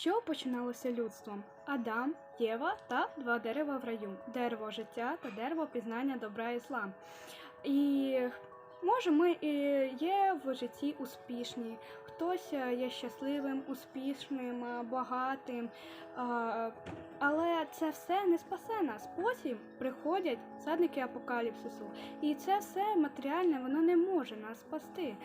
Що починалося людством? Адам, Єва та два дерева в раю: дерево життя та дерево пізнання добра і зла. І може, ми є в житті успішні, хтось е, є щасливим, успішним, е, багатим. Але це все не спасе нас. Потім приходять садники апокаліпсису. І це все матеріальне, воно не може нас спасти.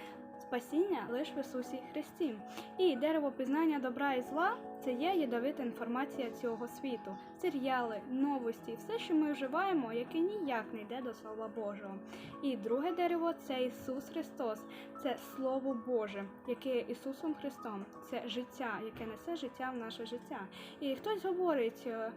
Спасіння лише в Ісусі Христі. І дерево пізнання добра і зла це є ядовита інформація цього світу, серіали, новості, все, що ми вживаємо, яке ніяк не йде до Слова Божого. І друге дерево це Ісус Христос, це Слово Боже, яке є Ісусом Христом, це життя, яке несе життя в наше життя. І хтось говорить. е,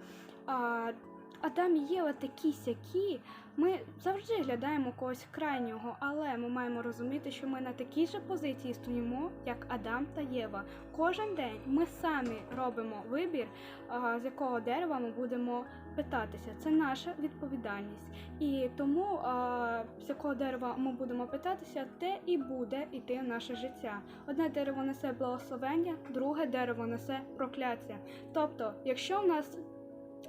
Адам і Єва такі сякі. Ми завжди глядаємо когось крайнього, але ми маємо розуміти, що ми на такій же позиції стоїмо, як Адам та Єва. Кожен день ми самі робимо вибір, з якого дерева ми будемо питатися. Це наша відповідальність. І тому з якого дерева ми будемо питатися, те і буде йти наше життя. Одне дерево несе благословення, друге дерево несе прокляття. Тобто, якщо в нас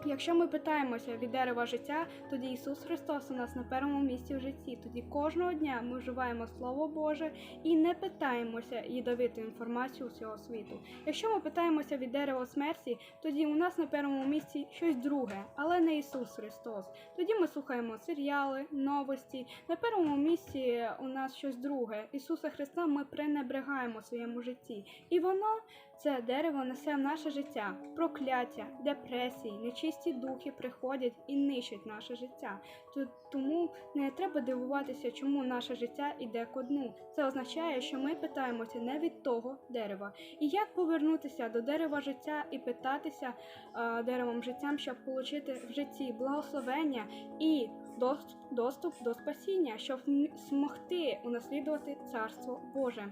Якщо ми питаємося від дерева життя, тоді Ісус Христос у нас на першому місці в житті. Тоді кожного дня ми вживаємо Слово Боже і не питаємося ядовиту інформацію цього світу. Якщо ми питаємося від дерева смерті, тоді у нас на першому місці щось друге, але не Ісус Христос. Тоді ми слухаємо серіали, новості. На першому місці у нас щось друге. Ісуса Христа ми пренебрегаємо в своєму житті. І воно, це дерево, несе в наше життя, прокляття, депресії, нечисті духи приходять і нищать наше життя. Тому не треба дивуватися, чому наше життя йде ко дну. Це означає, що ми питаємося не від того дерева. І як повернутися до дерева життя і питатися деревом життям, щоб отримати в житті благословення і доступ, до спасіння, щоб змогти унаслідувати Царство Боже.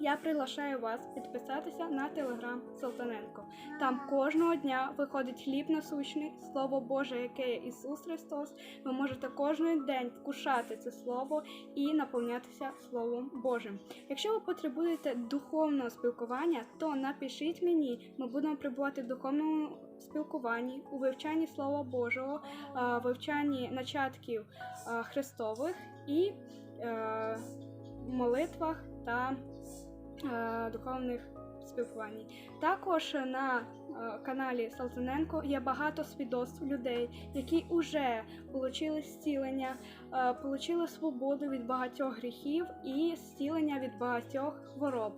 Я приглашаю вас підписатися на телеграм Салтаненко. Там кожного дня виходить хліб насущний, слово Боже, яке є Ісус Христос. Ви можете кожен день вкушати це слово і наповнятися Словом Божим. Якщо ви потребуєте духовного спілкування, то напишіть мені. Ми будемо перебувати в духовному спілкуванні, у вивчанні Слова Божого, вивчанні начатків Христових і е, молитвах та е, духовних спілкуванні. Також на е, каналі Салтаненко є багато свідоцтв людей, які вже отримали зцілення, е, отримали свободу від багатьох гріхів і зцілення від багатьох хвороб.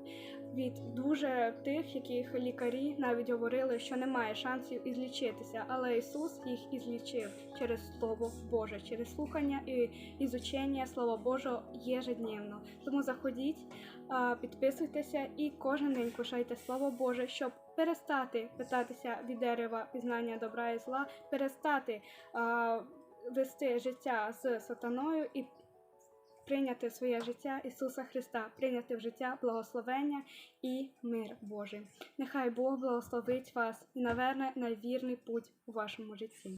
Від дуже тих, яких лікарі навіть говорили, що немає шансів ізлічитися, але Ісус їх ізлічив через Слово Боже, через слухання і ізучення Слова Божого єжедневно. Тому заходіть, підписуйтеся і кожен день кушайте Слово Боже, щоб перестати питатися від дерева пізнання добра і зла, перестати вести життя з сатаною і прийняти в своє життя Ісуса Христа, прийняти в життя благословення і мир Божий. Нехай Бог благословить вас і наверне на вірний путь у вашому житті.